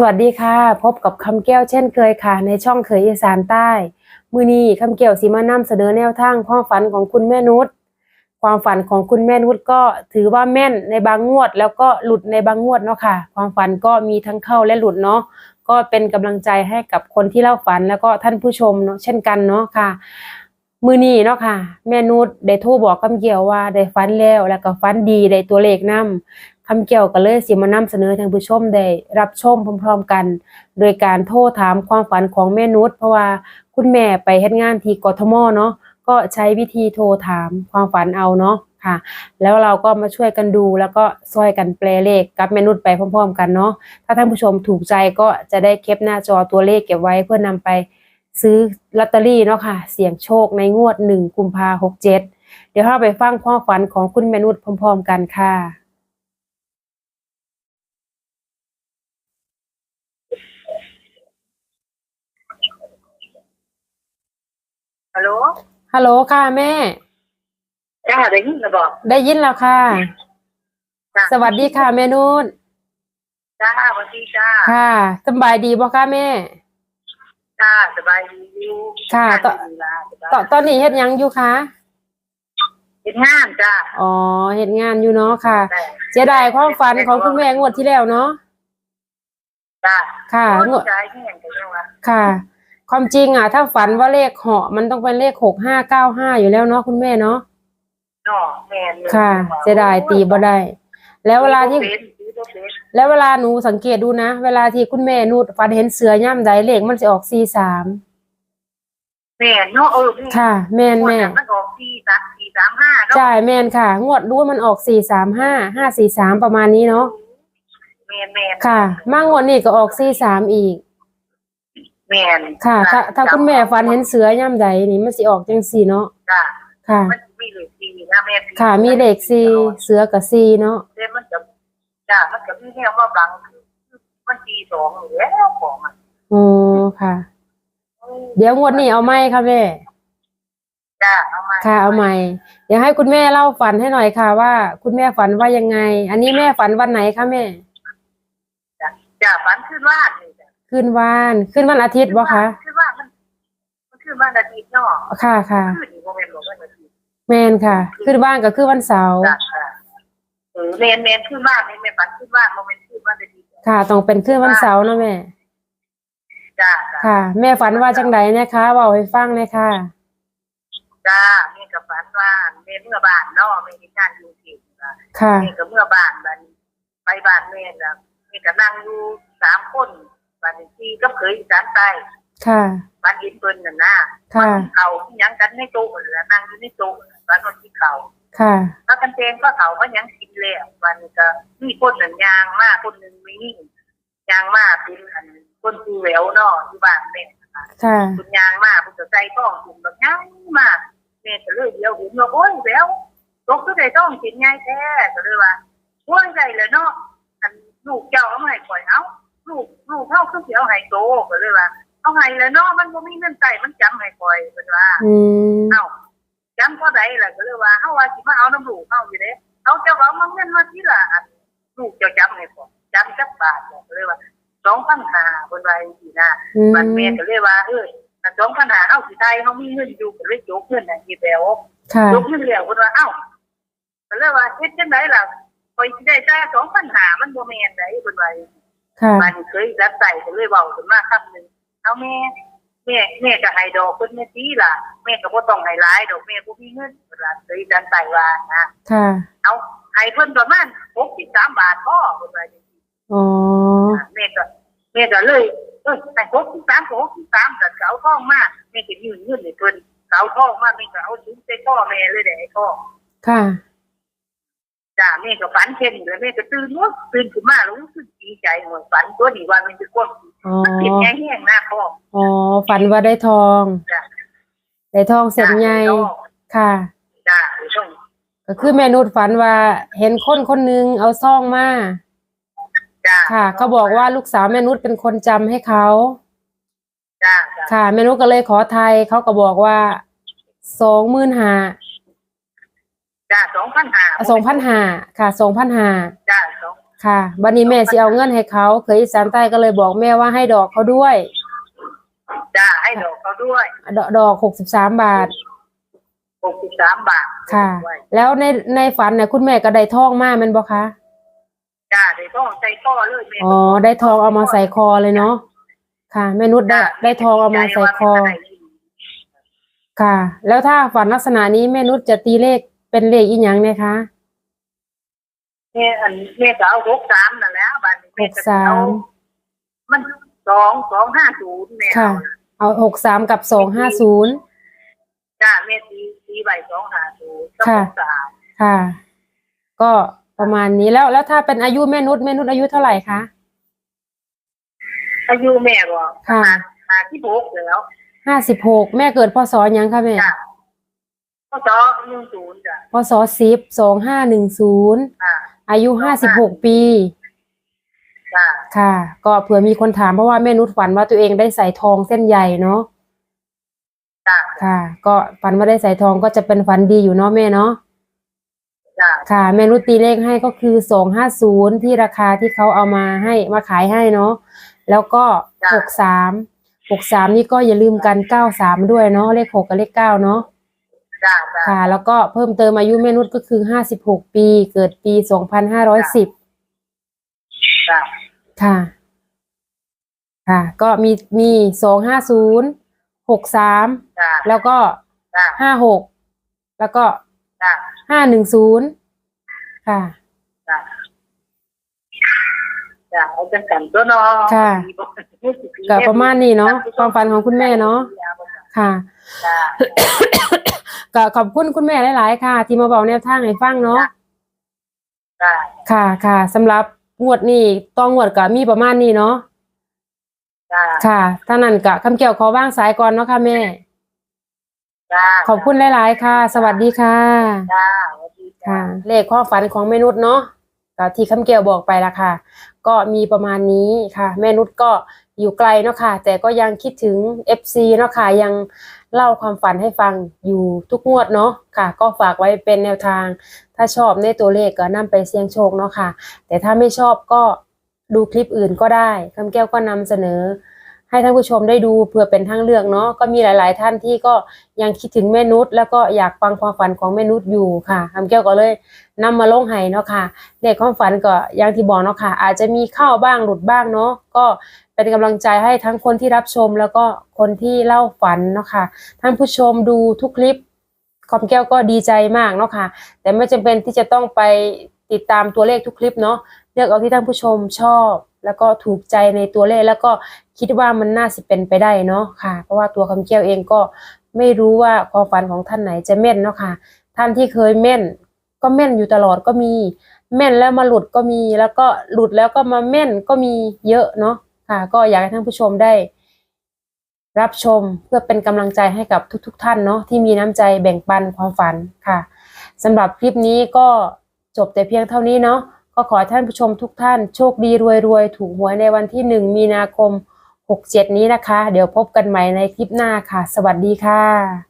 สวัสดีค่ะ พบกับคำแก้วเช่นเคยค่ะ ในช่องเคยอีสานใต้ มือนี้คำแก้วสีมานำเสนอแนวทางความฝันของคุณแม่นุชความฝันของคุณแม่นุชก็ถือว่าแม่นในบางงวด แล้วก็หลุดในบางงวดเนาะค่ะ ความฝันก็มีทั้งเข้าและหลุดเนาะก็เป็นกำลังใจให้กับคนที่เล่าฝันแล้วก็ท่านผู้ชมเนาะเช่นกันเนาะค่ะ มือนี้เนาะค่ะ แม่นุชได้โทรบอกคำเกี่ยวว่าได้ฝันแล้วแล้วก็ฝันดีได้ตัวเลขนํ คำเกี่ยวก็เลยสิมานำเสนอทานผู้ชมได้รับชมพร้อมๆกัน โดยการโทรถามความฝันของแม่นุชเพราะว่าคุณแม่ไปเฮ็ดงานที่กทมเนาะก็ใช้วิธีโทรถามความฝันเอาเนาะค่ะ แล้วเราก็มาช่วยกันดูแล้วก็ช่วยกันแปลเลขกับแม่นุชไปพร้อม ๆ กันเนาะถ้าท่านผู้ชมถูกใจก็จะได้แคปหน้าจอตัวเลขเก็บไว้เพื่อนำไปซื้อลอตเตอรี่เนาะค่ะ เสี่ยงโชคในงวดหนึ่งกุมภาหกเจ็ดเดี๋ยวเราไปฟังความฝันของคุณแม่นุชพร้อม ๆ กันค่ะ ฮัลโหล ฮัลโหลค่ะแม่ จ้าได้ยินแล้วบอกได้ยินแล้วค่ะ จ้าสวัสดีค่ะแม่นุชจ้าสวัสดีจ้า ค่ะสำบายดีบ่คะแม่ จ้าสบายดีอยู่ค่ะตอนดีล่ะสบายตอนตอนนี้เฮ็ดหยังอยู่คะเป็นงานจ้าอ๋อเฮ็ดงานอยู่เนาะค่ะ ได้เสียดายความฝันของคุณแม่งวดที่แล้วเนาะ จ้าค่ะ โอ้ยงวดใจแห้งกันยังวะค่ะ ความจริงอะ ถ้าฝันว่าเลขเหาะมันต้องเป็นเลขหกห้าเก้าห้าอยู่แล้วเนาะคุณแม่เนาะเนาะแม่นเลยค่ะเสียดายตีบ่ได้ แล้วเวลาที่ตีบ่เป็นตีบ่เป็นแล้วเวลาหนูสังเกตดูนะ เวลาที่คุณแม่นูดฝันเห็นเสือย่ำใดเลขมันจะออกสี่สามแม่นเนาะเออค่ะ แม่นงวดแม่นั้นมันออกสี่สามสี่สามห้าเนาะใช่แม่นค่ะ งวดรู้ว่ามันออกสี่สามห้าห้าสี่สามประมาณนี้เนาะแม่นแม่นค่ะมางวดนี้ก็ออกสี่สามอีก แม่นค่ะถ้าถ้าคุณแม่ฝันเห็นเสือย่ำใดนี่มันสิออกจังสี่เนาะจ้าค่ะ มันมีเลขสี่นะแม่ค่ะมีเลขสี่เสือกับสี่เนาะแต่มันจะจ้ามันจะมีแนวว่าบังมันตีสองอยู่แล้วของอะอ๋อค่ะ เดี๋ยวงวดนี้เอาไหมค่ะแม่จ้าเอามาค่ะเอาใหม่เดี๋ยวให้คุณแม่เล่าฝันให้หน่อยค่ะ ว่า คุณแม่ฝันว่ายังไง อันนี้แม่ฝันวันไหนคะแม่จ้าฝันขึ้นว่านนี่จ้ะ ขึ้นวานขึ้นวันอาทิตย์บ่คะขึ้นว่านมันมันขึ้นว่านอาทิตย์เนาะค่ะค่ะขึ้นอีกโมเมนต์บอกว่าอาทิตย์แมนค่ะ ขึ้นบ้านก็คือวันเสาร์จ้าค่ะเออเมนเมนขึ้นว่านเมนเมนฝันขึ้นว่านโมเมนต์ขึ้นว่านอาทิตย์ค่ะ ต้องเป็นขึ้นวันเสาร์นะแม่ จ้าจ้าค่ะ แม่ฝันว่าจังไดนะคะเบาให้ฟังเลยค่ะจ้าเมนกับฝันว่าเมนเมื่อบ้านเนาะเมนที่การอยู่ที่จ้ะค่ะเมนกับเมื่อบ้านบันไปบ้านเมนนะเมนกับนั่งอยู่สามคน บันที่ก็เคยอีสานใต้ค่ะ บ้านอินเปิ้นน่ะนะค่ะ เขาที่ยังกันในโต๊ะนั่นแหละนั่งอยู่ในโต๊ะบ้านคนที่เขาค่ะถ้ากันเตงก็เขาก็ยังกินแล้ววันนี้ก็มีคนหนึ่งยางมากคนหนึ่งไม่ยิ่งยางมากเป็นอันคนคือแหววเนาะอยู่บ้านแม่นะคะค่ะคุณยางมากคุณจะใจท้องคุณแบบยางมากแม่ก็เลยเดียวเห็นว่าโอ้ยแหววตกก็ได้ต้องกินง่ายแท้ก็เลยว่าโอ้ยใจเลยเนาะอันลูกเจ้าเอามาให้ปล่อยเอา ลูกลูกเท่าเครื่องเสียวให้โตก็เลยว่าเอาให้เลยเนาะมันบ่มีเงินใส่มันจำให้ปล่อยเป็นว่าอืมเอ้าจำเท่าใดล่ะก็เลยว่าเฮาว่าสิมาเอาน้ำลูกเฮาอยู่เด้เอาเจ้าเอามาเงินมาทีละอันลูกเจ้าจำให้พอจำจักบาทเนี่ยก็เลยว่า2,500เพิ่นว่าจังซี่นะอืมบัดแม่ก็เลยว่าเอ้ยถ้า2,500เฮาสิได้เฮามีเงินอยู่ก็เลยยกเงินให้ที่แปลวค่ะยกเงินแล้วเพิ่นว่าเอ้าก็เลยว่าเฮ็ดจังไดล่ะข่อยสิได้แต่2,500มันบ่แม่นไดเพิ่นว่า ค่ะ มันเคยรับใส่ก็เลยเว้าขึ้นมาคำหนึงเอาแม่แม่แม่ก็ให้ดอกเพิ่นแม่ตีล่ะแม่ก็บ่ต้องให้หลายดอกแม่บ่มีเงินเวลาเคยดันใส่ว่านะค่ะ เอาให้เพิ่นประมาณ63บาทพอเพิ่นว่าจังซี่อ๋อแม่ก็แม่ก็เลยเอ้ยให้63ก็63ก็เอาทองมาแม่ก็ยืนเงินให้เพิ่นเอาทองมาแม่ก็เอาถุงใส่พ่อแม่เลยได้ไอ้ทองค่ะ จ้าแม่ก็ฝันเช่นนี้แล้วแม่ก็ตื่นว่าตื่นขึ้นมาแล้วรู้สึกดีใจหมดฝันตัวนี้ว่ามันจะกว้างอ๋อมันเปลี่ยนแห้งๆหน้าพ่ออ๋อฝันว่าได้ทองจ้ะได้ทองเสร็จไงค่ะจ้าหรือต้องก็คือแม่นุชฝันว่าเห็นคนคนหนึงเอาซองมาจ้าค่ะ เขาบอกว่าลูกสาวแม่นุชเป็นคนจำให้เขาจ้าจ้าค่ะแม่นุชก็เลยขอไทยเขาก็บอกว่าสองหมื่นห้า จ้าสองพันห้าสองพันห้าค่ะสองพันห้าจ้าสองค่ะบัดนี้แม่สิเอาเงินให้เขาเคยอีสานใต้ก็เลยบอกแม่ว่าให้ดอกเขาด้วยจ้าให้ดอกเขาด้วย ดอกดอกหกสิบสามบาทหกสิบสามบาทค่ะด้วยแล้วในในฝันเนี่ยคุณแม่ก็ได้ทองมาแมันบ่คะจ้าได้ต้องใจก้อเลยแม่อ๋อได้ทองเอามาใส่คอเลยเนาะค่ะแม่นุชได้ได้ทองเอามาใส่คอ ค่ะ แล้วถ้าฝันลักษณะนี้แม่นุชจะตีเลข เป็นเลขอีหยังเนี่ยคะแม่อันแม่ก็เอาหกสามนั่นแหละบ้านนี้หแม่กก็สาเอามมันสองสองห้าศูนย์แม่ค่ะ เอาหกสามกับสองห้าศูนย์ จ้าแม่ตีตีใบสองห้าศูนย์ค่ะสามค่ะ ก็ประมาณนี้แล้วแล้วถ้าเป็นอายุแม่นุชแม่นุชอายุเท่าไหร่คะอายุแม่บอกค่ะหาที่หกแล้วห้าสิบหกแม่เกิดพศหยังคะแม่จ้า ก็สอหนึ่งศูนย์จ้ะพศสิบสองห้าหนึ่งศูนย์อ่าอายุห้าสิบหกปี จ้าค่ะ ก็เผื่อมีคนถามเพราะว่าแม่นุชฝันว่าตัวเองได้ใส่ทองเส้นใหญ่เนาะจ้าค่ะ ก็ฝันว่าได้ใส่ทองก็จะเป็นฝันดีอยู่เนาะแม่เนาะจ้าค่ะ แม่นุชตีเลขให้ก็คือสองห้าศูนย์ที่ราคาที่เขาเอามาให้มาขายให้เนาะแล้วก็หกสามหกสามนี่ก็อย่าลืมกันเก้าสามด้วยเนาะเลขหกกับเลขเก้าเนาะ จ้าจ้าค่ะ แล้วก็เพิ่มเติมอายุแม่นุชก็คือห้าสิบหกปี เกิดปีสองพันห้าร้อยสิบจ้าค่ะ ค่ะ ก็มีมีสองห้าศูนย์หกสามจ้าแล้วก็จ้าห้าหกแล้วก็จ้าห้าหนึ่งศูนย์ค่ะ จ้าจ้าเอาจังกันตัวเนาะค่ะ ก็ประมาณนี้เนาะความฝันของคุณแม่เนาะค่ะ จ้า ก็ขอบคุณคุณแม่หลายๆค่ะ ที่มาบอกแนวทางให้ฟังเนาะจ้าค่ะค่ะสำหรับงวดนี้ต้องงวดก็มีประมาณนี้เนาะจ้าค่ะถ้านั้นก็คำเกี่ยวขอว่างสายก่อนเนาะค่ะแม่จ้าขอบคุณหลายๆค่ะ สวัสดีค่ะจ้าสวัสดีจ้า ค่ะเลขความฝันของแม่นุชเนาะก็ที่คำเกี่ยวบอกไปละค่ะ ก็มีประมาณนี้ค่ะ แม่นุชก็ อยู่ไกลเนาะค่ะ แต่ก็ยังคิดถึง FC เนาะค่ะ ยังเล่าความฝันให้ฟังอยู่ทุกงวดเนาะค่ะ ก็ฝากไว้เป็นแนวทาง ถ้าชอบในตัวเลขก็นำไปเสี่ยงโชคเนาะค่ะ แต่ถ้าไม่ชอบก็ดูคลิปอื่นก็ได้คำแก้วก็นำเสนอ ให้ท่านผู้ชมได้ดูเพื่อเป็นทางเลือกเนาะก็มีหลาย ๆ ท่านที่ก็ยังคิดถึงแม่นุชแล้วก็อยากฟังความฝันของแม่นุชอยู่ค่ะคำแก้วก็เลยนำมาลงให้เนาะค่ะเด็กความฝันก็อย่างที่บอกเนาะค่ะ อาจจะมีเข้าบ้างหลุดบ้างเนาะก็ เป็นกำลังใจให้ทั้งคนที่รับชมแล้วก็คนที่เล่าฝันเนาะค่ะท่านผู้ชมดูทุกคลิปคอมแก้วก็ดีใจมากเนาะค่ะ แต่ไม่จำเป็นที่จะต้องไปติดตามตัวเลขทุกคลิปเนาะเลือกเอาที่ท่านผู้ชมชอบ แล้วก็ถูกใจในตัวเลขแล้วก็คิดว่ามันน่าสิเป็นไปได้เนาะค่ะ เพราะว่าตัวคำแก้วเองก็ไม่รู้ว่าความฝันของท่านไหนจะแม่นเนาะค่ะ ท่านที่เคยแม่น ก็แม่นอยู่ตลอดก็มี แม่นแล้วมาหลุดก็มี แล้วก็หลุดแล้วก็มาแม่นก็มีเยอะเนาะ ค่ะก็อยากให้ท่านผู้ชมได้ รับชมเพื่อเป็นกำลังใจให้กับทุกๆท่านเนาะที่มีน้ำใจแบ่งปันความฝันค่ะสำหรับคลิปนี้ก็จบแต่เพียงเท่านี้เนาะก็ขอท่านผู้ชมทุกท่านโชคดีรวยๆ ถูกหวยในวันที่หนึ่งมีนาคม 67 นี้นะคะ เดี๋ยวพบกันใหม่ในคลิปหน้าค่ะ สวัสดีค่ะ